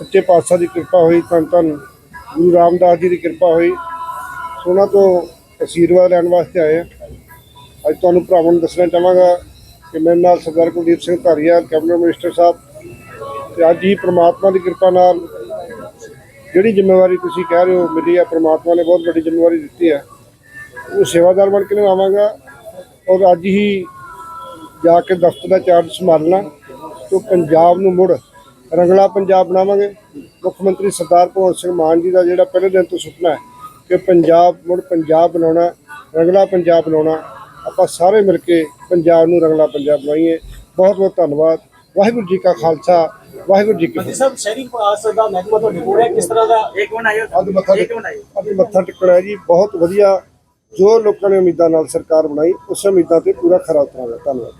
ਸੱਚੇ ਪਾਤਸ਼ਾਹ ਦੀ ਕਿਰਪਾ ਹੋਈ, ਧੰਨ ਧੰਨ ਗੁਰੂ ਰਾਮਦਾਸ ਜੀ ਦੀ ਕਿਰਪਾ ਹੋਈ। ਸੋ ਉਹਨਾਂ ਤੋਂ ਅਸ਼ੀਰਵਾਦ ਲੈਣ ਵਾਸਤੇ ਆਏ ਹਾਂ। ਅੱਜ ਤੁਹਾਨੂੰ ਭਰਾਵਾਂ ਨੂੰ ਦੱਸਣਾ ਚਾਹਾਂਗਾ ਕਿ ਮੇਰੇ ਨਾਲ ਸਰਦਾਰ ਕੁਲਦੀਪ ਸਿੰਘ ਧਾਰੀਵਾਲ ਕੈਬਨਿਟ ਮਿਨਿਸਟਰ ਸਾਹਿਬ ਤੇ ਅੱਜ ਹੀ ਪ੍ਰਮਾਤਮਾ ਦੀ ਕਿਰਪਾ ਨਾਲ ਜਿਹੜੀ ਜ਼ਿੰਮੇਵਾਰੀ ਤੁਸੀਂ ਕਹਿ ਰਹੇ ਹੋ ਮਿਲੀ ਹੈ ਪ੍ਰਮਾਤਮਾ ਨੇ ਬਹੁਤ ਵੱਡੀ ਜ਼ਿੰਮੇਵਾਰੀ ਦਿੱਤੀ ਹੈ। ਉਹ ਸੇਵਾਦਾਰ ਬਣ ਕੇ ਨਿਭਾਵਾਂਗਾ ਔਰ ਅੱਜ ਹੀ ਜਾ ਕੇ ਦਫ਼ਤਰ ਦਾ ਚਾਰਜ ਸੰਭਾਲਣਾ ਤੋਂ ਪੰਜਾਬ ਨੂੰ ਮੁੜ ਰੰਗਲਾ ਪੰਜਾਬ ਬਣਾਵਾਂਗੇ। ਮੁੱਖ ਮੰਤਰੀ ਸਰਦਾਰ ਭਗਵੰਤ ਸਿੰਘ ਮਾਨ ਜੀ ਦਾ ਜਿਹੜਾ ਪਹਿਲੇ ਦਿਨ ਤੋਂ ਸੁਪਨਾ ਹੈ ਕਿ ਪੰਜਾਬ ਮੁੜ ਪੰਜਾਬ ਬਣਾਉਣਾ ਰੰਗਲਾ ਪੰਜਾਬ ਬਣਾਉਣਾ। ਆਪਾਂ ਸਾਰੇ ਮਿਲ ਕੇ ਪੰਜਾਬ ਨੂੰ ਰੰਗਲਾ ਪੰਜਾਬ ਬਣਾਈਏ। ਬਹੁਤ ਬਹੁਤ ਧੰਨਵਾਦ। ਵਾਹਿਗੁਰੂ ਜੀ ਕਾ ਖਾਲਸਾ ਵਾਹਿਗੁਰੂ ਜੀ ਕੀ ਫਤਿਹ। ਸਾਹਿਬ ਸ਼ਹਿਰੀ ਵਿਕਾਸ ਦਾ ਮਹਿਕਮਾ ਤੁਹਾਡੇ ਕੋਲ ਹੈ? ਕਿਸ ਤਰ੍ਹਾਂ ਦਾ ਇੱਕ ਮਿੰਟ ਆਇਓ ਅੱਜ ਮੱਥਾ ਇੱਕ ਮਿੰਟ ਆਇਓ। ਅੱਜ ਮੱਥਾ ਟੇਕਣਾ ਹੈ ਜੀ। ਬਹੁਤ ਵਧੀਆ ਜੋ ਲੋਕਾਂ ਨੇ ਉਮੀਦਾਂ ਨਾਲ ਸਰਕਾਰ ਬਣਾਈ ਉਸ ਉਮੀਦਾਂ ਤੇ ਪੂਰਾ ਖਰਾ ਉਤਰਾਂਗਾ। ਧੰਨਵਾਦ।